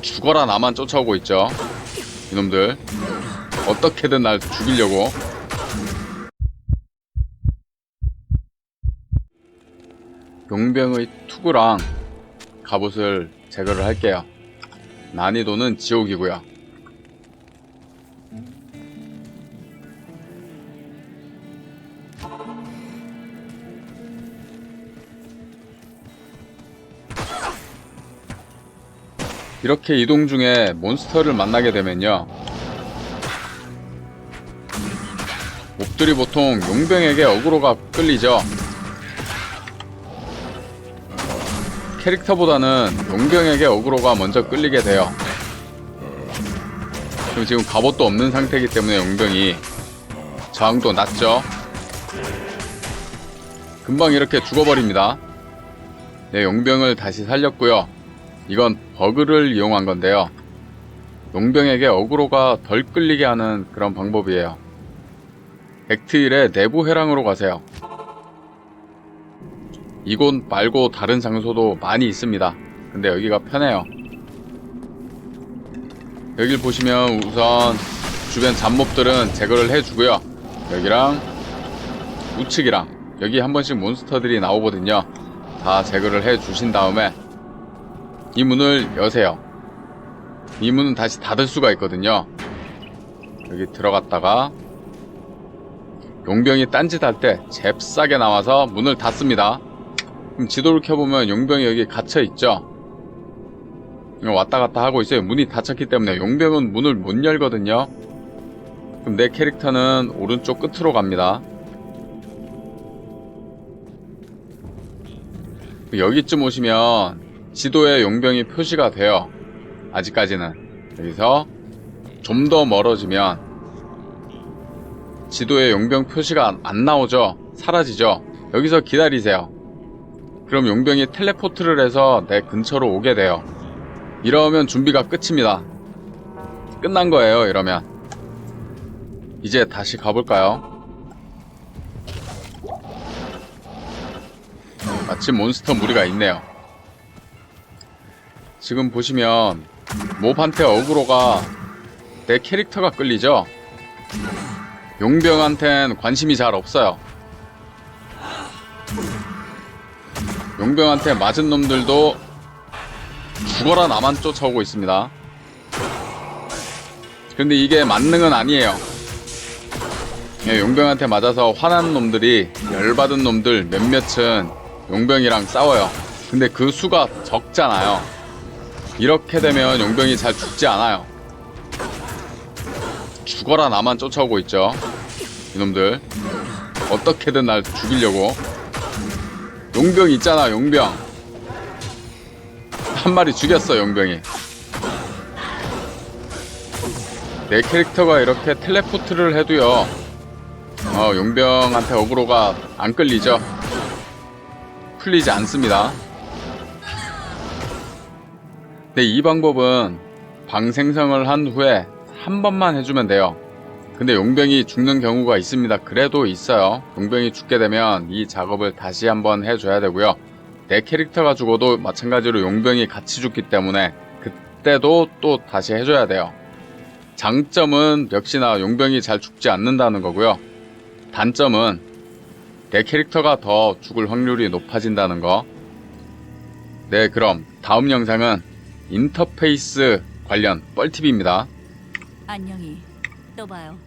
죽어라 나만 쫓아오고 있죠. 이놈들 어떻게든 날 죽이려고. 용병의 투구랑 갑옷을 제거를 할게요. 난이도는 지옥이고요. 이렇게 이동 중에 몬스터를 만나게 되면요. 몹들이 보통 용병에게 어그로가 끌리죠. 캐릭터보다는 용병에게 어그로가 먼저 끌리게 돼요. 그럼 지금 갑옷도 없는 상태이기 때문에 용병이 저항도 낮죠. 금방 이렇게 죽어버립니다. 네, 용병을 다시 살렸고요. 이건 버그를 이용한 건데요. 용병에게 어그로가 덜 끌리게 하는 그런 방법이에요. 액트 1의 내부 회랑으로 가세요. 이곳 말고 다른 장소도 많이 있습니다. 근데 여기가 편해요. 여길 보시면 우선 주변 잡몹들은 제거를 해주고요. 여기랑 우측이랑 여기 한 번씩 몬스터들이 나오거든요. 다 제거를 해주신 다음에 이 문을 여세요. 이 문은 다시 닫을 수가 있거든요. 여기 들어갔다가 용병이 딴짓할 때 잽싸게 나와서 문을 닫습니다. 그럼 지도를 켜보면 용병이 여기 갇혀있죠? 왔다 갔다 하고 있어요. 문이 닫혔기 때문에 용병은 문을 못 열거든요. 그럼 내 캐릭터는 오른쪽 끝으로 갑니다. 여기쯤 오시면 지도에 용병이 표시가 돼요. 아직까지는. 여기서 좀 더 멀어지면 지도에 용병 표시가 안- 안 나오죠? 사라지죠? 여기서 기다리세요. 그럼 용병이 텔레포트를 해서 내 근처로 오게 돼요. 이러면 준비가 끝입니다. 끝난 거예요, 이러면. 이제 다시 가볼까요? 마침 몬스터 무리가 있네요. 지금 보시면 몹한테 어그로가 내 캐릭터가 끌리죠? 용병한텐 관심이 잘 없어요. 용병한테 맞은 놈들도 죽어라 나만 쫓아오고 있습니다. 근데 이게 만능은 아니에요. 예, 용병한테 맞아서 화난 놈들이 열받은 놈들 몇몇은 용병이랑 싸워요. 근데 그 수가 적잖아요. 이렇게 되면 용병이 잘 죽지 않아요. 죽어라 나만 쫓아오고 있죠. 이놈들. 어떻게든 날 죽이려고. 용병 있잖아, 용병. 한 마리 죽였어, 용병이. 내 캐릭터가 이렇게 텔레포트를 해도요. 어, 용병한테 어그로가 안 끌리죠. 풀리지 않습니다. 근데 이 방법은 방 생성을 한 후에 한 번만 해주면 돼요. 근데 용병이 죽는 경우가 있습니다. 그래도 있어요. 용병이 죽게 되면 이 작업을 다시 한번 해줘야 되고요. 내 캐릭터가 죽어도 마찬가지로 용병이 같이 죽기 때문에 그때도 또 다시 해줘야 돼요. 장점은 역시나 용병이 잘 죽지 않는다는 거고요. 단점은 내 캐릭터가 더 죽을 확률이 높아진다는 거. 네, 그럼 다음 영상은 인터페이스 관련 뻘팁입니다. 안녕히 또 봐요.